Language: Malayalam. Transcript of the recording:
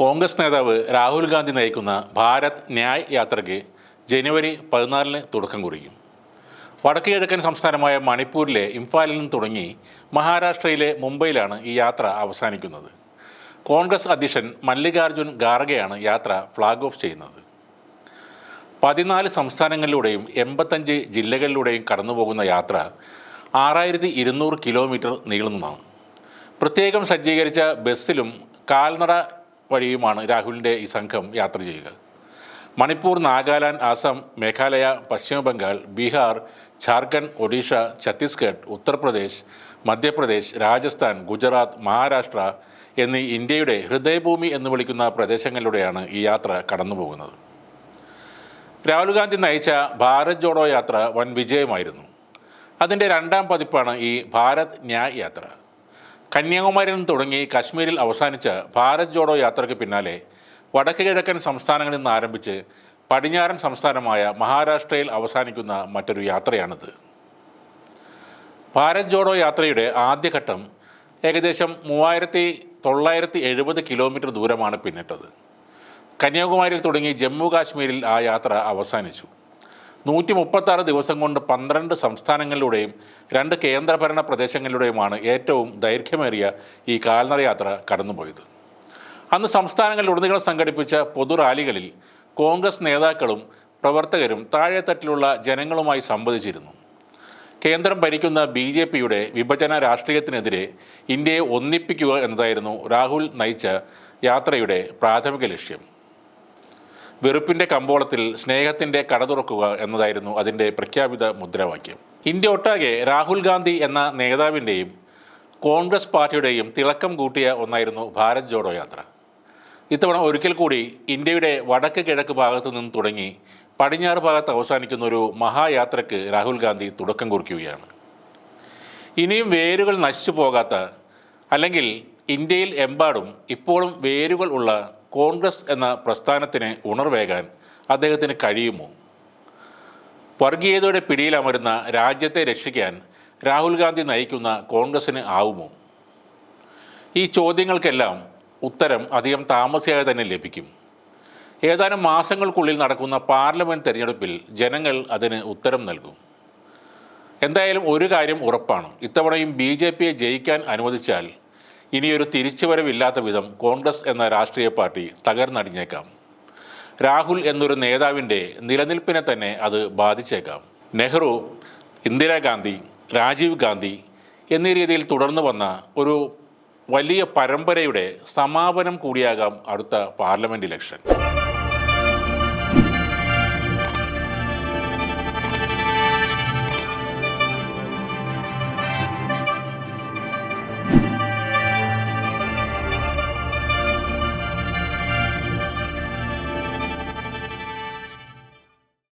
കോൺഗ്രസ് നേതാവ് രാഹുൽ ഗാന്ധി നയിക്കുന്ന ഭാരത് ന്യായ് യാത്രയ്ക്ക് ജനുവരി പതിനാലിന് തുടക്കം കുറിക്കും. വടക്കു കിഴക്കൻ സംസ്ഥാനമായ മണിപ്പൂരിലെ ഇംഫാലിൽ നിന്ന് തുടങ്ങി മഹാരാഷ്ട്രയിലെ മുംബൈയിലാണ് ഈ യാത്ര അവസാനിക്കുന്നത്. കോൺഗ്രസ് അധ്യക്ഷൻ മല്ലികാർജുൻ ഖാർഗെയാണ് യാത്ര ഫ്ലാഗ് ഓഫ് ചെയ്യുന്നത്. പതിനാല് സംസ്ഥാനങ്ങളിലൂടെയും എൺപത്തഞ്ച് ജില്ലകളിലൂടെയും കടന്നുപോകുന്ന യാത്ര ആറായിരത്തി ഇരുന്നൂറ് കിലോമീറ്റർ നീളുന്നതാണ്. പ്രത്യേകം സജ്ജീകരിച്ച ബസ്സിലും കാൽനട വഴിയുമാണ് രാഹുലിന്റെ ഈ സംഘം യാത്ര ചെയ്യുക. മണിപ്പൂർ നാഗാലാൻഡ് ആസാം മേഘാലയ പശ്ചിമ ബംഗാൾ ബീഹാർ ജാർഖണ്ഡ് ഒഡീഷ ഛത്തീസ്ഗഡ് ഉത്തർപ്രദേശ് മധ്യപ്രദേശ് രാജസ്ഥാൻ ഗുജറാത്ത് മഹാരാഷ്ട്ര എന്നീ ഇന്ത്യയുടെ ഹൃദയഭൂമി എന്ന് വിളിക്കുന്ന പ്രദേശങ്ങളിലൂടെയാണ് ഈ യാത്ര കടന്നുപോകുന്നത്. രാഹുൽ ഗാന്ധി നയിച്ച ഭാരത് ജോഡോ യാത്ര വൻ വിജയമായിരുന്നു. അതിന്റെ രണ്ടാം പതിപ്പാണ് ഈ ഭാരത് ന്യായ് യാത്ര. കന്യാകുമാരിയിൽ നിന്ന് തുടങ്ങി കശ്മീരിൽ അവസാനിച്ച ഭാരത് ജോഡോ യാത്രയ്ക്ക് പിന്നാലെ വടക്ക് കിഴക്കൻ സംസ്ഥാനങ്ങളിൽ നിന്ന് ആരംഭിച്ച് പടിഞ്ഞാറൻ സംസ്ഥാനമായ മഹാരാഷ്ട്രയിൽ അവസാനിക്കുന്ന മറ്റൊരു യാത്രയാണിത്. ഭാരത് ജോഡോ യാത്രയുടെ ആദ്യഘട്ടം ഏകദേശം മൂവായിരത്തി തൊള്ളായിരത്തി എഴുപത് കിലോമീറ്റർ ദൂരമാണ് പിന്നിട്ടത്. കന്യാകുമാരിയിൽ തുടങ്ങി ജമ്മു കാശ്മീരിൽ ആ യാത്ര അവസാനിച്ചു. നൂറ്റി മുപ്പത്താറ് ദിവസം കൊണ്ട് പന്ത്രണ്ട് സംസ്ഥാനങ്ങളിലൂടെയും രണ്ട് കേന്ദ്രഭരണ പ്രദേശങ്ങളിലൂടെയുമാണ് ഏറ്റവും ദൈർഘ്യമേറിയ ഈ കാൽനട യാത്ര കടന്നുപോയത്. അന്ന് സംസ്ഥാനങ്ങളിലുടനീളം സംഘടിപ്പിച്ച പൊതുറാലികളിൽ കോൺഗ്രസ് നേതാക്കളും പ്രവർത്തകരും താഴെത്തട്ടിലുള്ള ജനങ്ങളുമായി സംവദിച്ചിരുന്നു. കേന്ദ്രം ഭരിക്കുന്ന ബി ജെ പിയുടെ വിഭജന രാഷ്ട്രീയത്തിനെതിരെ ഇന്ത്യയെ ഒന്നിപ്പിക്കുക എന്നതായിരുന്നു രാഹുൽ നയിച്ച യാത്രയുടെ പ്രാഥമിക ലക്ഷ്യം. വെറുപ്പിന്റെ കമ്പോളത്തിൽ സ്നേഹത്തിന്റെ കട തുറക്കുക എന്നതായിരുന്നു അതിന്റെ പ്രഖ്യാപിത മുദ്രാവാക്യം. ഇന്ത്യ ഒട്ടാകെ രാഹുൽ ഗാന്ധി എന്ന നേതാവിന്റെയും കോൺഗ്രസ് പാർട്ടിയുടെയും തിളക്കം കൂട്ടിയ ഒന്നായിരുന്നു ഭാരത് ജോഡോ യാത്ര. ഇത്തവണ ഒരിക്കൽ കൂടി ഇന്ത്യയുടെ വടക്ക് കിഴക്ക് ഭാഗത്തു നിന്ന് തുടങ്ങി പടിഞ്ഞാറ് ഭാഗത്ത് അവസാനിക്കുന്ന ഒരു മഹായാത്രയ്ക്ക് രാഹുൽ ഗാന്ധി തുടക്കം കുറിക്കുകയാണ്. ഇനിയും വേരുകൾ നശിച്ചു പോകാത്ത അല്ലെങ്കിൽ ഇന്ത്യയിൽ എമ്പാടും ഇപ്പോഴും വേരുകൾ ഉള്ള കോൺഗ്രസ് എന്ന പ്രസ്ഥാനത്തിന് ഉണർവേകാൻ അദ്ദേഹത്തിന് കഴിയുമോ? വർഗീയതയുടെ പിടിയിലമരുന്ന രാജ്യത്തെ രക്ഷിക്കാൻ രാഹുൽ ഗാന്ധി നയിക്കുന്ന കോൺഗ്രസ്സിന് ആവുമോ? ഈ ചോദ്യങ്ങൾക്കെല്ലാം ഉത്തരം അധികം താമസിയാതെ തന്നെ ലഭിക്കും. ഏതാനും മാസങ്ങൾക്കുള്ളിൽ നടക്കുന്ന പാർലമെന്റ് തെരഞ്ഞെടുപ്പിൽ ജനങ്ങൾ അതിന് ഉത്തരം നൽകും. എന്തായാലും ഒരു കാര്യം ഉറപ്പാണ്. ഇത്തവണയും ബി ജെ പിയെ ജയിക്കാൻ അനുവദിച്ചാൽ ഇനിയൊരു തിരിച്ചുവരവില്ലാത്ത വിധം കോൺഗ്രസ് എന്ന രാഷ്ട്രീയ പാർട്ടി തകർന്നടിഞ്ഞേക്കാം. രാഹുൽ എന്നൊരു നേതാവിന്റെ നിലനിൽപ്പിനെ തന്നെ അത് ബാധിച്ചേക്കാം. നെഹ്റു ഇന്ദിരാഗാന്ധി രാജീവ് ഗാന്ധി എന്നീ രീതിയിൽ തുടർന്നു വന്ന ഒരു വലിയ പരമ്പരയുടെ സമാപനം കൂടിയാകാം അടുത്ത പാർലമെന്റ് ഇലക്ഷൻ.